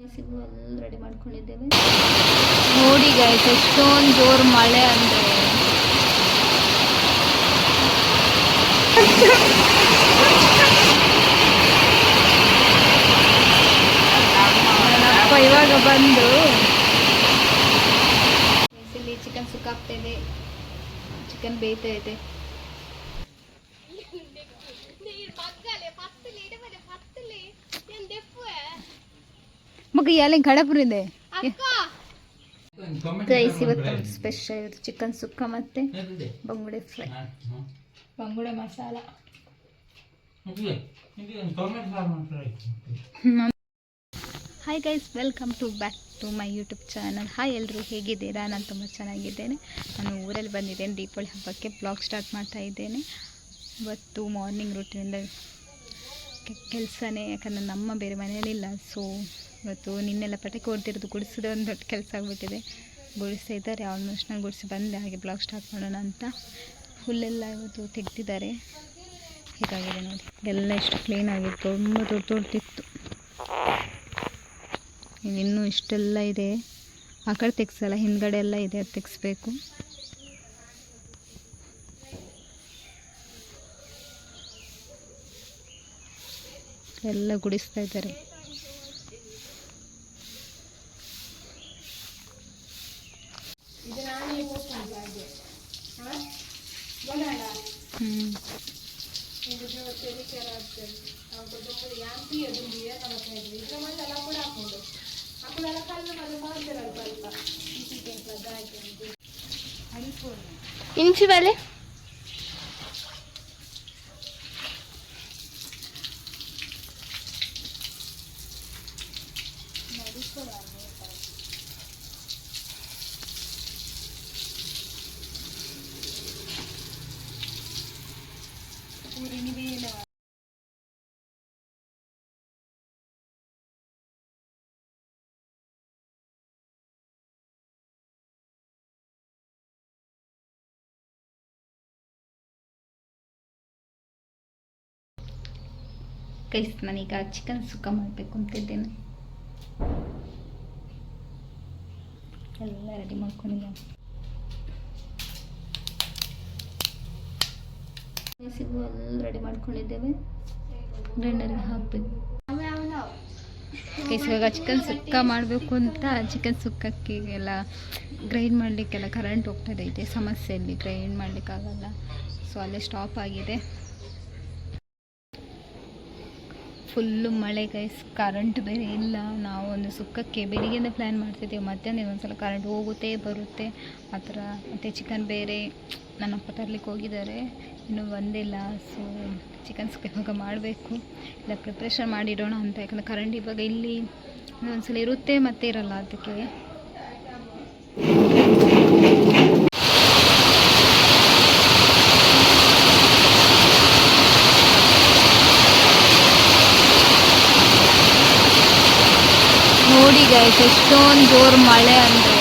ಎಲ್ಲ ರೆಡಿ ಮಾಡ್ಕೊಂಡಿದ್ದೇವೆ. ನೋಡಿ ಗಾಯ್ಸ್ ಎಷ್ಟೊಂದು ಜೋರು ಮಳೆ ಅಂದರೆ. ಅಪ್ಪ ಇವಾಗ ಬಂದು. ಇಲ್ಲಿ ಚಿಕನ್ ಸುಕ್ಕಾಗ್ತಾ ಇದೆ. ಚಿಕನ್ ಬೇಯ್ತಾ ಇದೆ. ಮಗ ಎಲ್ಲ ಕಡಪುರಿದೆ ಗೈಸ್ ಇವತ್ತು ಸ್ಪೆಷಲ್ ಚಿಕನ್ ಸುಕ್ಕ ಮತ್ತೆ ಬಂಗುಡೆ ಫ್ರೈ ಬಂಗುಡೆ masala. Hi guys welcome to back to my YouTube channel hi ಎಲ್ಲರೂ ಹೇಗಿದ್ದೀರಾ? ನಾನು ತುಂಬ ಚೆನ್ನಾಗಿದ್ದೇನೆ. ನಾನು ಊರಲ್ಲಿ ಬಂದಿದ್ದೇನೆ ದೀಪಾವಳಿ ಹಬ್ಬಕ್ಕೆ ಬ್ಲಾಗ್ ಸ್ಟಾರ್ಟ್ ಮಾಡ್ತಾ ಇದ್ದೇನೆ. ಇವತ್ತು ಮಾರ್ನಿಂಗ್ ರೂಟಿನಿಂದ ಕೆಲಸನೇ, ಯಾಕಂದರೆ ನಮ್ಮ ಬೇರೆ ಮನೆಯಲ್ಲಿಲ್ಲ. ಸೊ ಇವತ್ತು ನಿನ್ನೆಲ್ಲ ಪಟಾಕಿ ಹೊಡ್ತಿರೋದು ಗುಡಿಸೋದು ಒಂದು ದೊಡ್ಡ ಕೆಲಸ ಆಗಿಬಿಟ್ಟಿದೆ. ಗುಡಿಸ್ತಾ ಇದ್ದಾರೆ. ಆಲ್ಮೋಸ್ಟ್ ನಾನು ಗುಡಿಸಿ ಬಂದೆ. ಹಾಗೆ ಬ್ಲಾಗ್ ಸ್ಟಾರ್ಟ್ ಮಾಡೋಣ ಅಂತ. ಹುಲ್ಲೆಲ್ಲ ಇವತ್ತು ತೆಗ್ದಿದ್ದಾರೆ. ಹೀಗಾಗಿದೆ ನೋಡಿ. ಎಲ್ಲ ಎಷ್ಟು ಆಗಿತ್ತು. ತುಂಬ ದೊಡ್ಡ ದೊಡ್ಡದಿತ್ತು. ಇನ್ನೂ ಇಷ್ಟೆಲ್ಲ ಇದೆ. ಆ ಕಡೆ ತೆಗ್ಸಲ್ಲ. ಹಿಂದ್ಗಡೆ ಎಲ್ಲ ಇದೆ. ಅದು ತೆಗಿಸ್ಬೇಕು. ಎಲ್ಲ ಗುಡಿಸ್ತಾ ಇದ್ದಾರೆ. ಇಂಚಿ ಬಲೆ? ಗೈಸ್ ನಾನೀಗ ಚಿಕನ್ ಸುಕ್ಕ ಮಾಡಬೇಕು ಅಂತಿದ್ದೇನೆ ಎಲ್ಲ ರೆಡಿ ಮಾಡ್ಕೊಂಡಿದ್ದೇವೆ ಬಿಸಿಗೂ ಎಲ್ಲ ರೆಡಿ ಮಾಡ್ಕೊಂಡಿದ್ದೇವೆ. ಗ್ರೈಂಡರ್ಗೆ ಹಾಕಬೇಕು. ಇವಾಗ ಚಿಕನ್ ಸುಕ್ಕ ಮಾಡಬೇಕು ಅಂತ ಚಿಕನ್ ಸುಕ್ಕಕ್ಕೆಲ್ಲ ಗ್ರೈಂಡ್ ಮಾಡಲಿಕ್ಕೆಲ್ಲ ಕರೆಂಟ್ ಹೋಗ್ತದೈತೆ ಇದೆ ಸಮಸ್ಯೆಯಲ್ಲಿ ಗ್ರೈಂಡ್ ಮಾಡಲಿಕ್ಕಾಗಲ್ಲ. ಸೊ ಅಲ್ಲೇ ಸ್ಟಾಪ್ ಆಗಿದೆ. ಫುಲ್ಲು ಮಳೆ ಗೈಸ್ ಕರೆಂಟ್ ಬೇರೆ ಇಲ್ಲ. ನಾವು ಒಂದು ಸುಖಕ್ಕೆ ಬೆಳಿಗ್ಗೆಯಿಂದ ಪ್ಲ್ಯಾನ್ ಮಾಡ್ತಿದ್ದೇವೆ ಮಧ್ಯಾಹ್ನ ಒಂದ್ಸಲ ಕರೆಂಟ್ ಹೋಗುತ್ತೆ, ಬರುತ್ತೆ. ಆ ಥರ. ಮತ್ತು ಚಿಕನ್ ಬೇರೆ. ನನ್ನ ಅಪ್ಪ ತರಲಿಕ್ಕೆ ಹೋಗಿದ್ದಾರೆ. ಇನ್ನೂ ಬಂದಿಲ್ಲ. ಸೊ ಚಿಕನ್ ಸುಕ್ಕ ಇವಾಗ ಮಾಡಬೇಕು. ಇಲ್ಲ ಪ್ರಿಪ್ರೇಷನ್ ಮಾಡಿಡೋಣ ಅಂತ. ಯಾಕಂದರೆ ಕರೆಂಟ್ ಇವಾಗ ಇಲ್ಲಿ ಒಂದ್ಸಲ ಇರುತ್ತೆ, ಮತ್ತೆ ಇರಲ್ಲ. ಅದಕ್ಕೆ ನೋಡಿ ಗೈಸ್ ಎಷ್ಟೊಂದು ಜೋರು ಮಳೆ ಅಂದರೆ.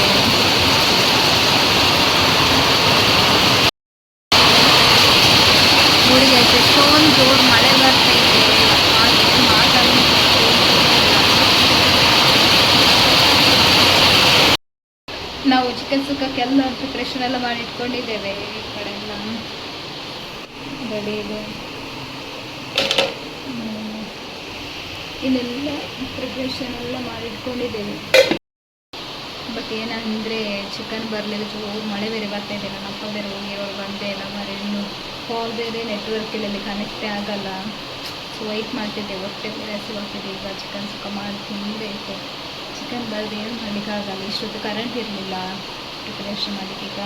ನೋಡಿ ಗೈಸ್ ಎಷ್ಟೊಂದು ಜೋರು ಮಳೆ ಬರ್ತಾ ಇದೆ. ನಾವು ಚಿಕನ್ ಸುಕ್ಕಕ್ಕೆಲ್ಲ ಪ್ರಿಪ್ರೇಷನ್ ಎಲ್ಲ ಮಾಡಿ ಇಟ್ಕೊಂಡಿದ್ದೇವೆ. ಈ ಕಡೆ ಎಲ್ಲ. ಇದೆ. ಇಲ್ಲೆಲ್ಲ ಪ್ರಿಪ್ರೇಷನ್ ಎಲ್ಲ ಮಾಡಿಟ್ಕೊಂಡಿದ್ದೇನೆ. ಬಟ್ ಏನಂದರೆ ಚಿಕನ್ ಬರಲಿಲ್ಲ ಜೋರು ಮಳೆ ಬೇರೆ ಬರ್ತಾ ಇದೆ ನನ್ನ ಅಪ್ಪ ಬೇರೆ ಹೋಗಿರೋರು ಬಂದೇ ಇಲ್ಲ, ಮರೆ ಇನ್ನು ಕಾಲ್ ಬೇರೆ ನೆಟ್ವರ್ಕ್ ಇಲ್ಲಿ ಕನೆಕ್ಟೇ ಆಗಲ್ಲ. ಸೊ ವೆಯ್ಟ್ ಮಾಡ್ತಿದ್ದೆ, ಹೊಟ್ಟೆ ಬೇರೆ ಹಸಿವಾಗ್ತಿದೆ, ಈಗ ಚಿಕನ್ ಸುಖ ಮಾಡಿ ತಿನ್ನಬೇಕು ಚಿಕನ್ ಬರದೆ ಏನು ಮಾಡಲಿಕ್ಕಾಗಲ್ಲ ಇಷ್ಟೊತ್ತು ಕರೆಂಟ್ ಇರಲಿಲ್ಲ ಪ್ರಿಪ್ರೇಷನ್ ಈಗ.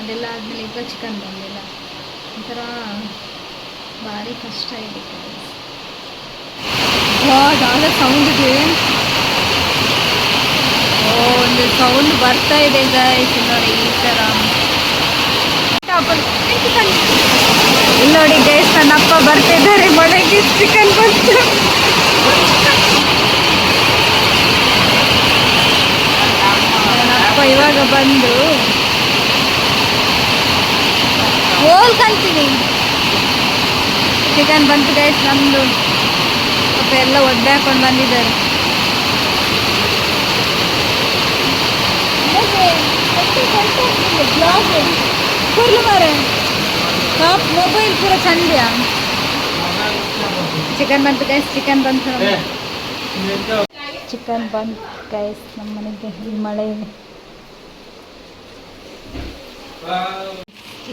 ಅದೆಲ್ಲ ಆದಮೇಲೆ ಈಗ ಚಿಕನ್ ಬಂದಿಲ್ಲ. ಒಂಥರ ಭಾರಿ ಕಷ್ಟ ಇದೆ. ದಾದ ಸೌಂಡ್ ಇದೆ ಓ, ಒಂದು ಸೌಂಡ್ ಬರ್ತಾ ಇದೆ ಗಾಯ್ಸ್ ನೋಡಿ, ಈ ಥರ ನೋಡಿ ಗೈಸ್ ನನ್ನ ಅಪ್ಪ ಬರ್ತಿದ್ದಾರೆ ಮನೆಗೆ ಚಿಕನ್ ಬಂತು. ಅಪ್ಪ ಇವಾಗ ಬಂದು. ಹೋಲ್ ಕಂತೀನಿ ಚಿಕನ್ ಬಂತು ಗೈಸ್ ನಮ್ಮದು ಪಾಪ ಎಲ್ಲ ಒದ್ದಾಡ್ಕೊಂಡು ಬಂದಿದ್ದಾರೆ. ಕುರ್ಲು ಮಾರೆ. ಟಾಪ್ ಮೊಬೈಲ್ ಪೂರ ಚಂದ ಚಿಕನ್ ಬಂತು ಗೈಸ್ ಚಿಕನ್ ಬಂತು ಚಿಕನ್ ಬಂತು ಗೈಸ್ ನಮ್ಮ ಮನೆಗೆ ಈ ಮಳೆ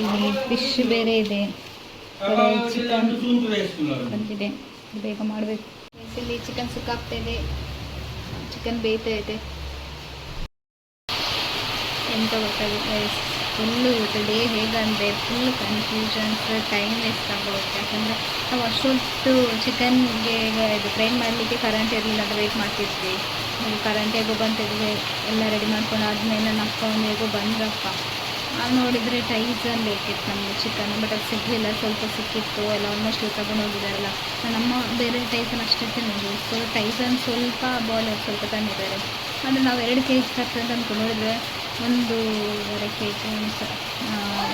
ಇಲ್ಲಿ ಫಿಶ್ ಬೇರೆ ಇದೆ. ಚಿಕನ್ ಬಂದಿದೆ. ಬೇಗ ಮಾಡಬೇಕು. ಇಲ್ಲಿ ಚಿಕನ್ ಸುಕ್ಕಾಗ್ತಾ ಇದೆ. ಚಿಕನ್ ಬೇಯ್ತಾ ಇದೆ. ಎಂತ ಗೊತ್ತಾಗುತ್ತೆ ಫುಲ್ಲು ಇವತ್ತು ಡೇ ಹೇಗಂದರೆ ಫುಲ್ ಕನ್ಫ್ಯೂಷನ್ಸ್ ಟೈಮ್ ವೇಸ್ಟ್ ಆಗೋಗುತ್ತೆ ಯಾಕಂದರೆ ನಾವು ಅಷ್ಟೊತ್ತು ಚಿಕನ್ಗೆ ಇದು ಫ್ರೈ ಮಾಡಲಿಕ್ಕೆ ಕರೆಂಟ್ ಇರಲಿಲ್ಲ ಅಂತ ವೆಯ್ಟ್ ಮಾಡ್ತಿದ್ವಿ. ಕರೆಂಟ್ ಹೇಗೋ ಬಂತಿದ್ವಿ, ಎಲ್ಲ ರೆಡಿ ಮಾಡ್ಕೊಂಡು ಆದಮೇಲೆ ನಮ್ಮ ಅಪ್ಪ ಹೇಗೋ ಬಂದ್ರಪ್ಪ. ಅಲ್ಲಿ ನೋಡಿದರೆ ಟೈಸನ್ ಬೇಕಿತ್ತು ನಮಗೆ ಚಿಕನ್ ಬಟ್ ಅದು ಸಿಗಲಿಲ್ಲ, ಸ್ವಲ್ಪ ಸಿಕ್ಕಿತ್ತು, ಎಲ್ಲ ಆಲ್ಮೋಸ್ಟ್ ತಗೊಂಡು ಹೋಗಿದ್ದಾರಲ್ಲ ನಮ್ಮ ಬೇರೆ ಟೈಸನ್ ಅಷ್ಟೇ ತಿನ್ನೋದು. ಸೊ ಟೈಸನ್ ಸ್ವಲ್ಪ ಬಾಯ್ಲರ್ ಸ್ವಲ್ಪ ತಂದಿದ್ದಾರೆ. ಅಂದರೆ ನಾವು ಎರಡು ಕೆ ಜಿ ತರ್ತದೆ ಅಂತ ಅಂದ್ಕೊಂಡು ಒಂದು ಒಂದೂವರೆ ಕೆ ಜಿ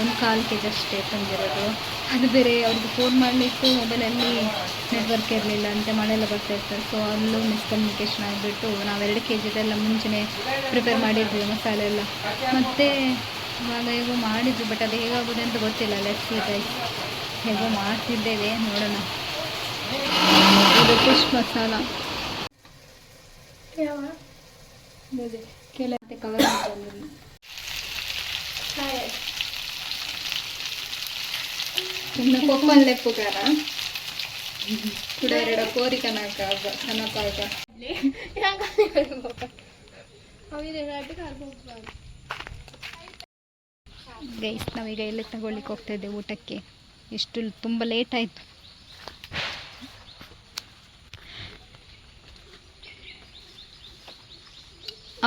ಒಂದು ಕಾಲು ಕೆ ಜಿ ಅಷ್ಟೇ ತಂದಿರೋದು. ಅದು ಬೇರೆ ಅವ್ರಿಗೆ ಫೋನ್ ಮಾಡಲಿಕ್ಕೂ ಮೊಬೈಲಲ್ಲಿ ನೆಟ್ವರ್ಕ್ ಇರಲಿಲ್ಲ ಅಂತ ಮಳೆಲ್ಲ ಬರ್ತಾ ಇರ್ತಾರೆ. ಸೊ ಅಲ್ಲೂ ಮಿಸ್ಕಮ್ಯುನಿಕೇಷನ್ ಆಗಿಬಿಟ್ಟು ನಾವು ಎರಡು ಕೆ ಜಿದೆಲ್ಲ ಮುಂಚೆನೇ ಪ್ರಿಪೇರ್ ಮಾಡಿದ್ವಿ, ಮಸಾಲೆ ಎಲ್ಲ. ಮತ್ತು ಇವಾಗ ಹೇಗೋ ಮಾಡಿದ್ದು ಬಟ್ ಅದು ಹೇಗಾಗುತ್ತೆ ಅಂತ ಗೊತ್ತಿಲ್ಲ. ಲೆಟ್ಸ್ ಗೈಸ್ ಹೇಗೋ ಮಾಡ್ತಿದ್ದೇವೆ ನೋಡೋಣ. ಇದು ಫಿಶ್ ಮಸಾಲ ಕೆಲ ಕವರ್ ಇನ್ನು ಕೊಪ್ಪನ್ ಲೆಪ್ಪು ಕಾರ ಕೂಡ ಎರಡು ಕೋರಿ ಕನಕ ಕನಕ ಗೈಸ್ ನಾವೀಗ ಎಲ್ಲಿ ತಗೊಳ್ಳಿಕ್ಕೆ ಹೋಗ್ತಾ ಇದ್ದೇವೆ ಊಟಕ್ಕೆ? ಎಷ್ಟು ತುಂಬ ಲೇಟ್ ಆಯಿತು.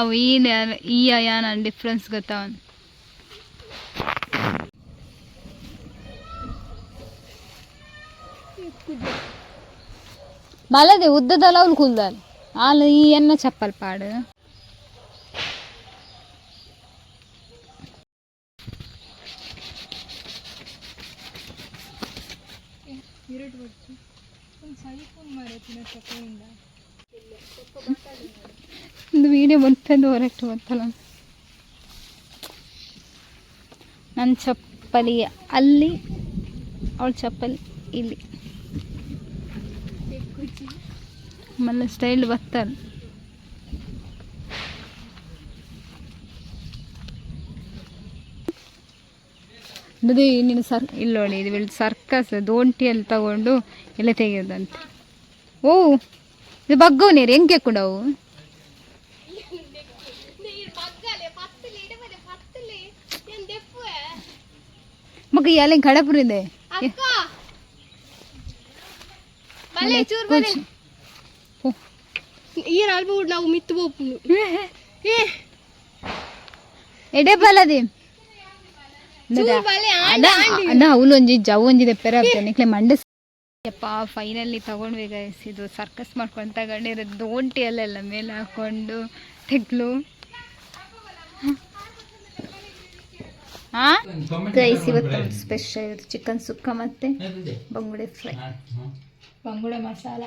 ಅವು ಈ ಈ ಯಾನ ಡಿಫ್ರೆನ್ಸ್ ಗೊತ್ತಾ? ಮಲದೆ ಉದ್ದದಲ್ಲ ಅವ್ನು ಕುಲ್ದಾಲ್ ಆಲ್ ಈ ಎನ್ನ ಚಪ್ಪಲ್ ಪಾಡು. ಒಂದು ವಿಡಿಯೋ ಬಂತಂದು ಹೊರಟು ಗೊತ್ತಲ್ಲ. ನನ್ನ ಚಪ್ಪಲಿ ಅಲ್ಲಿ ಅವಳ ಚಪ್ಪಲಿ ಇಲ್ಲಿ. ಆಮೇಲೆ ಸ್ಟೈಲ್ ಬರ್ತಾರೆ ಅದೇ ನೀನು ಸರ್ ಇಲ್ಲೋಳಿ ಇದು ಸರ್ಕಸ್ ದೋಂಟಿಯಲ್ಲಿ ತಗೊಂಡು ಎಲ್ಲ ತೆಗೆಯೋದಂತೆ. ಓ ಇದು ಬಗ್ಗವು ನೀರು ಹೆಂಗೆ ಕುಡವು ಮಗ ಎಲ್ಲ ಕಡಪುರ ಇದೆ. ನಾವು ಮಿತ್ತು ಎಡೆ ಬಲದಿ. ಅದ ಅವಳು ಒಂಜಿ ಜವ್ ಒಂಜಿದೆ ಪೆರ ನಿಕ್ಲೆ ಮಂಡೆ ಯಪ್ಪ ಫೈನಲ್ಲಿ ತಗೊಂಡ್ವಿ ಗೈಸ್ ಇದು ಸರ್ಕಸ್ ಮಾಡ್ಕೊಂಡು ತಗೊಂಡಿರೋ ದೋಂಟಿ ಅಲ್ಲೆಲ್ಲ ಮೇಲೆ ಹಾಕೊಂಡು ತೆಗ್ಲು. ಗೈಸ್ ಇವತ್ತು ಸ್ಪೆಷಲ್ ಚಿಕನ್ ಸುಕ್ಕ ಮತ್ತೆ ಬಂಗುಡೆ ಫ್ರೈ ಬಂಗುಡೆ ಮಸಾಲ.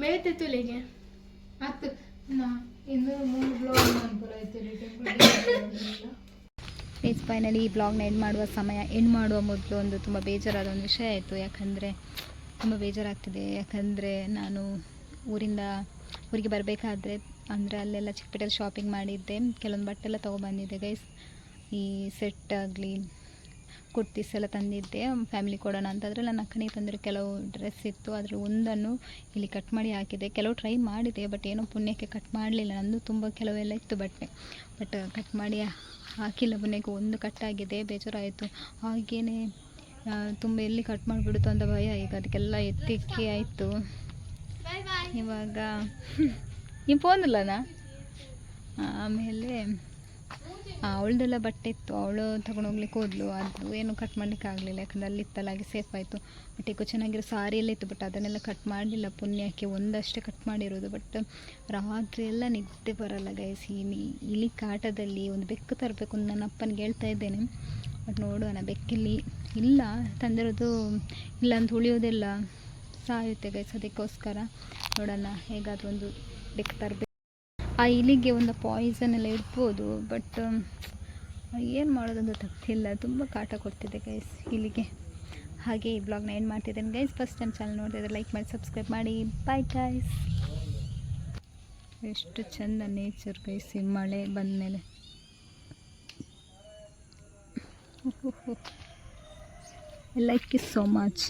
ಮೇತೆ ತುಲಿಗೆ. ಹತ್ತು. ಪ್ಲೀಸ್ ಫೈನಲಿ ಈ ಬ್ಲಾಗ್ನ ಎಂಡ್ ಮಾಡುವ ಸಮಯ ಎಂಡ್ ಮಾಡುವ ಮೊದಲು ಒಂದು ತುಂಬ ಬೇಜಾರಾದ ಒಂದು ವಿಷಯ ಆಯಿತು. ಯಾಕಂದರೆ ತುಂಬ ಬೇಜಾರಾಗ್ತಿದೆ. ಯಾಕಂದರೆ ನಾನು ಊರಿಂದ, ಊರಿಗೆ ಬರಬೇಕಾದ್ರೆ ಅಂದರೆ ಅಲ್ಲೆಲ್ಲ ಚಿಕ್ಕಪೇಟೆಯಲ್ಲಿ ಶಾಪಿಂಗ್ ಮಾಡಿದ್ದೆ. ಕೆಲವೊಂದು ಬಟ್ಟೆಲ್ಲ ತೊಗೊಬಂದಿದ್ದೆ ಗೈಸ್ ಈ ಸೆಟ್ ಆಗಲಿ ಕುರ್ತೀಸ್ ಎಲ್ಲ ತಂದಿದ್ದೆ. ಫ್ಯಾಮಿಲಿ ಕೊಡೋಣ ಅಂತ ನಾನು ನನ್ನ ಅಕ್ಕನಿಗೆ ತಂದಿರೋ ಕೆಲವು ಡ್ರೆಸ್ ಇತ್ತು. ಅದರ ಒಂದನ್ನು ಇಲ್ಲಿ ಕಟ್ ಮಾಡಿ ಹಾಕಿದೆ. ಕೆಲವು ಟ್ರೈ ಮಾಡಿದೆ ಬಟ್ ಏನೋ ಪುಣ್ಯಕ್ಕೆ ಕಟ್ ಮಾಡಲಿಲ್ಲ. ನಂದು ತುಂಬ ಕೆಲವೆಲ್ಲ ಇತ್ತು ಬಟ್ಟೆ. ಬಟ್ ಕಟ್ ಮಾಡಿ ಹಾಕಿಲ್ಲ. ಪುಣ್ಯಕ್ಕೆ ಒಂದು ಕಟ್ ಆಗಿದೆ. ಬೇಜಾರಾಯಿತು. ಹಾಗೇ ತುಂಬ ಎಲ್ಲಿ ಕಟ್ ಮಾಡಿಬಿಡುತ್ತೋ ಅಂತ ಭಯ. ಈಗ ಅದಕ್ಕೆಲ್ಲ ಎತ್ತಿಕ್ಕಿ ಆಯಿತು. ಇವಾಗ ನೀವು ಫೋನ್ ಇಲ್ಲನಾ ಆಮೇಲೆ ಅವಳದೆಲ್ಲ ಬಟ್ಟೆ ಇತ್ತು. ಅವಳು ತಗೊಂಡು ಹೋಗ್ಲಿಕ್ಕೆ ಹೋದ್ಲು. ಅದು ಏನು ಕಟ್ ಮಾಡ್ಲಿಕ್ಕೆ ಆಗಲಿಲ್ಲ. ಯಾಕಂದ್ರೆ ಅಲ್ಲಿ ಇತ್ತಲ್ಲ ಹಾಗೆ ಸೇಫ್ ಆಯಿತು. ಬಟ್ ಈಗ ಚೆನ್ನಾಗಿರೋ ಸಾರಿ ಎಲ್ಲ ಇತ್ತು. ಬಟ್ ಅದನ್ನೆಲ್ಲ ಕಟ್ ಮಾಡಲಿಲ್ಲ ಪುಣ್ಯಕ್ಕೆ. ಒಂದಷ್ಟೇ ಕಟ್ ಮಾಡಿರೋದು. ಬಟ್ ರಾತ್ರಿ ಎಲ್ಲ ನಿದ್ದೆ ಬರಲ್ಲ ಗೈಸ್ ಈ ಇಲಿ ಕಾಟದಲ್ಲಿ ಒಂದು ಬೆಕ್ಕು ತರಬೇಕು ಅಂತ ನನ್ನ ಅಪ್ಪನಿಗೆ ಹೇಳ್ತಾ ಇದ್ದೇನೆ. ಬಟ್ ನೋಡೋಣ. ಬೆಕ್ಕಿಲ್ಲಿ ಇಲ್ಲ. ತಂದಿರೋದು ಇಲ್ಲ ಅಂತ ಉಳಿಯೋದಿಲ್ಲ ಸಾಯುತ್ತೆ ಗೈಸ್ ಅದಕ್ಕೋಸ್ಕರ ನೋಡೋಣ. ಹೇಗಾದ್ರೂ ಒಂದು ಬೆಕ್ಕು ತರಬೇಕು. ಆ ಇಲಿಗೆ ಒಂದು ಪಾಯ್ಸನ್ ಎಲ್ಲ ಇಡ್ಬೋದು ಬಟ್ ಏನು ಮಾಡೋದಂತ ತಪ್ಪಿಲ್ಲ ತುಂಬ ಕಾಟ ಕೊಡ್ತಿದೆ ಗೈಸ್ ಇಲ್ಲಿಗೆ ಹಾಗೆ ಈ ಬ್ಲಾಗ್ನ ಏನು ಮಾಡ್ತಿದ್ದೇನೆ ಗೈಸ್ ಫಸ್ಟ್ ಟೈಮ್ ಚಾನಲ್ ನೋಡ್ತಿದ್ರೆ ಲೈಕ್ ಮಾಡಿ ಸಬ್ಸ್ಕ್ರೈಬ್ ಮಾಡಿ. ಬಾಯ್ ಗೈಸ್ ಎಷ್ಟು ಚಂದ ನೇಚರ್ ಗೈಸ್ ಈ ಮಳೆ ಬಂದ ಮೇಲೆ ಲೈಕ್ ಯು ಸೋ ಮಚ್